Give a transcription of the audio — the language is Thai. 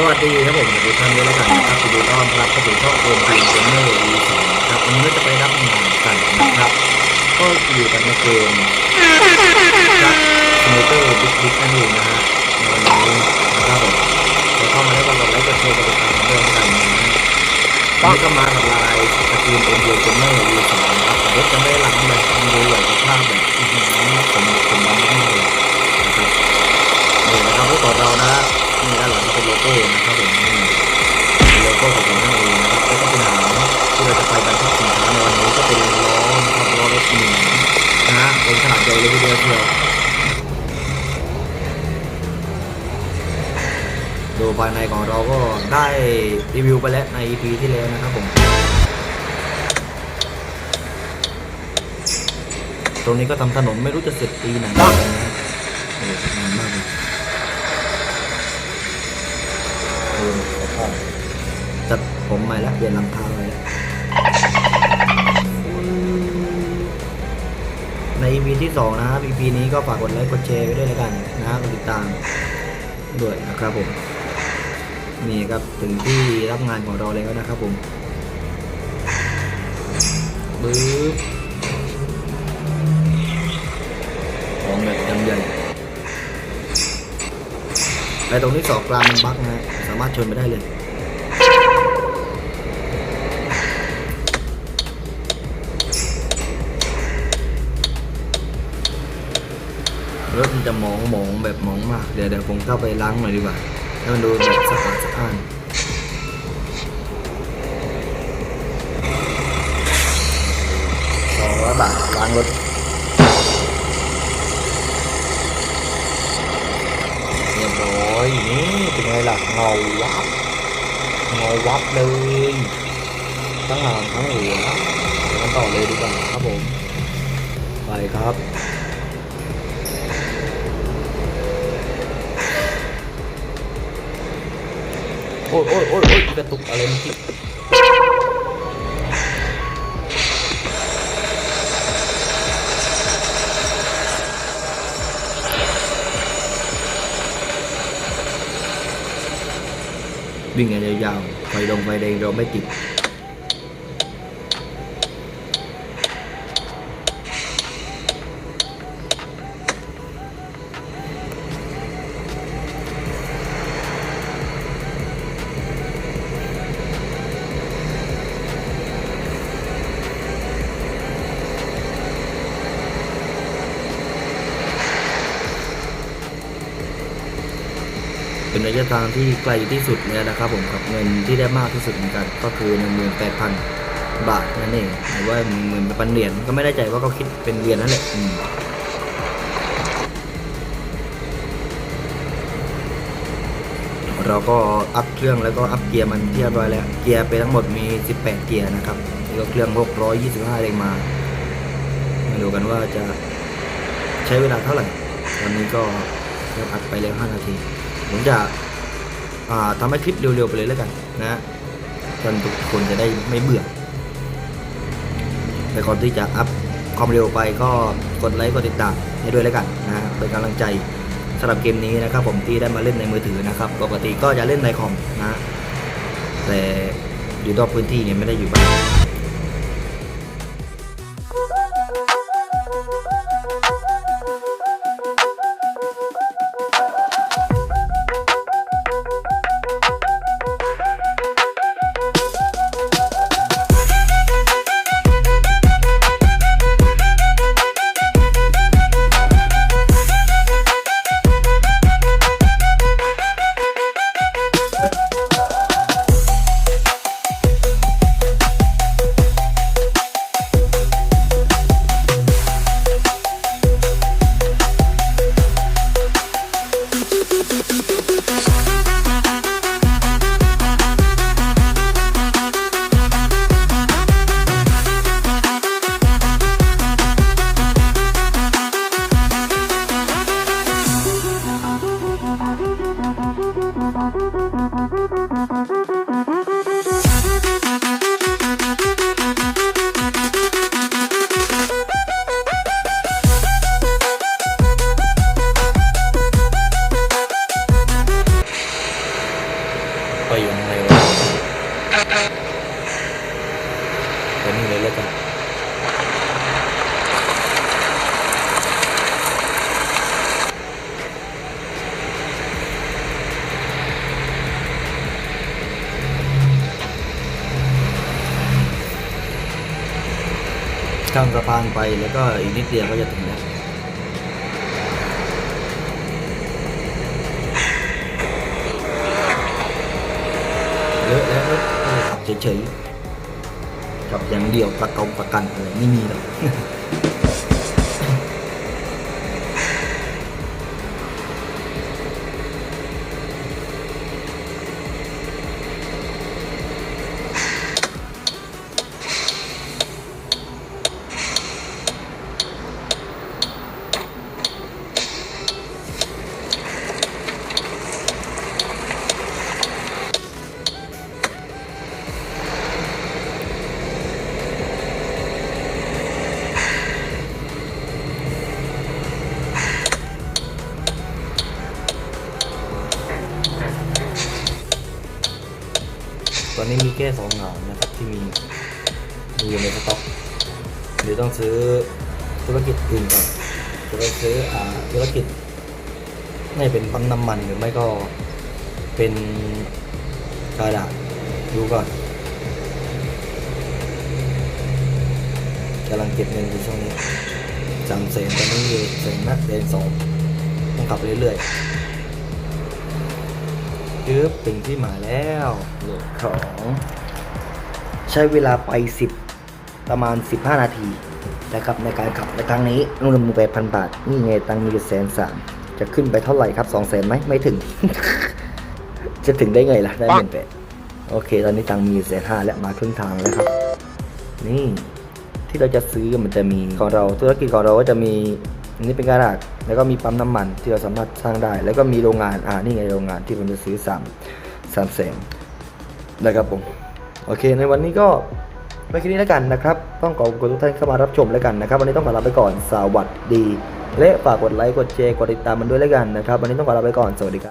สวัสดีครับผมสวัสดีท่านด้วยแล้วกันนะครับยินดีต้อนรับเข้าสู่ช่องโอมพีเกมเมอร์วีสองนะครับวันนี้เราจะไปรับงานกันนะครับ ก็อยู่กันในเกมจัดสมูเตอร์บิ๊กบิ๊กนั่นเองนะฮะในวันนี้นะครับผมเราเข้ามาแล้วก็กดไลค์กดแชร์กดติดตามกันด้วยกันนะฮะวันนี้ก็มากับลายสกรีนโอมพีเกมเมอร์วีสองนะครับแต่รถจะไม่ได้หลังเลยมันดูแบบภาพแบบอื้ผมผมมันมากเลยนะครับเนี่นะครับรถขอเรานะ นี่ด้านหลังเป็นโลโก้นะครับผมนี่เป็นโลโก้ของผมนั่นเองนะครับแล้วก็เป็นหางที่เราจะไปกันที่สินค้าในวันนี้ก็เป็นล้อนะครับล้อรถหนึ่งนะฮะเป็นขนาดใหญ่เลยทีเดียวเชียวดูภายในของเราก็ได้รีวิวไปแล้วใน EP ที่แล้วนะครับผม ตรงนี้ก็ทำถนนไม่รู้จะเสร็จปีไหนนะฮะโอ้นานมากเลย เออขอโทษจัด ผมใหม่แล้วเปลี่ยนลังคาใหม่ล้วใน EP ที่สองนะครับ EP นี้ก็ฝากกดไลค์กดแชร์ไว้ด้วยแล้วกันนะกดติดตามด้วยนะครับผมนี่ครับถึงที่รับงานของเราแล้วนะครับผมบึ๊บของแบบยังใหญ่ไอ้ตรงที่สองกลางมันบักนะสามารถชนไปได้เลย มันจะหมองหมองแบบหมองมาก เดี๋ยวเดี๋ยวผมเข้าไปล้างหน่อยดีกว่าให้มันดูแบบสะอาดสะอ้านสองร้อยบาทล้างรถเรียบร้อยนี่เป็นไงล่ะเงาวับเงาวับเลยทั้งหางทั้งหัวเดี๋ยวกันต่อเลยดีกว่าครับผม ไปครับ โอ้ยโอ้ยโอ้ยโอ้ยกระตุกอะไเป็นระยะทางที่ไกลที่สุดเลยนะครับผมกับเงินที่ได้มากที่สุดเหมือนกันก็คือหนึ่งหมื่นแปดพันบาทนั่นเองหรือว่าหนึ่งหมื่นพันเหรียญก็ไม่ได้ใจว่าเขาคิดเป็นเหรียญนั่นแหละเราก็อัพเครื่องแล้วก็อัพเกียร์มันเรียบร้อยแล้ว เกียร์ไปทั้งหมดมี 18 เกียร์นะครับแล้วเครื่อง625แรงมามาดูกันว่าจะใช้เวลาเท่าไหร่ตอนนี้ก็เริ่มอัดไปแล้ว 5 นาที ผมจะทำให้คลิปเร็วๆไปเลยแล้วกันนะท่านทุกคนจะได้ไม่เบื่อแต่ก่อนที่จะอัพความเร็วไปก็กดไลค์กดติดตามให้ด้วยแล้วกันนะเป็นกำลังใจสำหรับเกมนี้นะครับ ผมที่ได้มาเล่นในมือถือนะครับปกติก็จะเล่นในคอมนะแต่อยู่นอกพื้นที่เนี่ยไม่ได้อยู่บ้าน ข้ามสะพานไปแล้วก็อีกนิดเดียวก็จะถึงแล้วเยอะแล้วขับเฉยๆขับอย่างเดียวประกงประกันอะไรไม่มีหรอก อนนี้มีแค่สองเงานะครับที่มีมีอยู่ในสต็อกหรือต้องซื้อธุรกิจอื่นก่อนจะไปซื้ออ่าธุรกิจไม่เป็นปั๊มน้ำมันหรือไม่ก็เป็นกระดาษดูก่อนกำลังเก็บเงินอยู่ช่วงนี้จำเซ็นตอนนี้อยู่เซ็นนักเรียนสองต้องขับเรื่อยๆ ยึบถึงที่หมายแล้วโหลดของใช้เวลาไป 10 ประมาณ 15 นาทีนะครับในการขับในครั้งนี้รวมไปพันบาท นี่ไงตังค์มีแสนสามจะขึ้นไปเท่าไหร่ครับ2 0 0แสนไหมไม่ถึง จะถึงได้ไงล่ะ ได้เงินไปโอเค ตอนนี้ตังค์มีแสนห้าแล้วมาครึ่งทางแล้วครับ นี่ที่เราจะซื้อมันจะมีของเราธุรกิจของเราก็จะมี อันนี้เป็นกระดาษแล้วก็มีปั๊มน้ำมันที่เราสามารถสร้างได้ แล้วก็มีโรงงานอ่านี่ไงโรงงานที่ผมจะซื้อสามสามแสนนะครับผมโอเค ในวันนี้ก็ไปแค่นี้แล้วกันนะครับ ต้องขอบคุณทุกท่านเข้ามารับชมแล้วกันนะครับ วันนี้ต้องขอลาไปก่อนสวัสดี และฝากกดไลค์กดแชร์กดติดตามมันด้วยแล้วกันนะครับ วันนี้ต้องขอลาไปก่อนสวัสดีครับ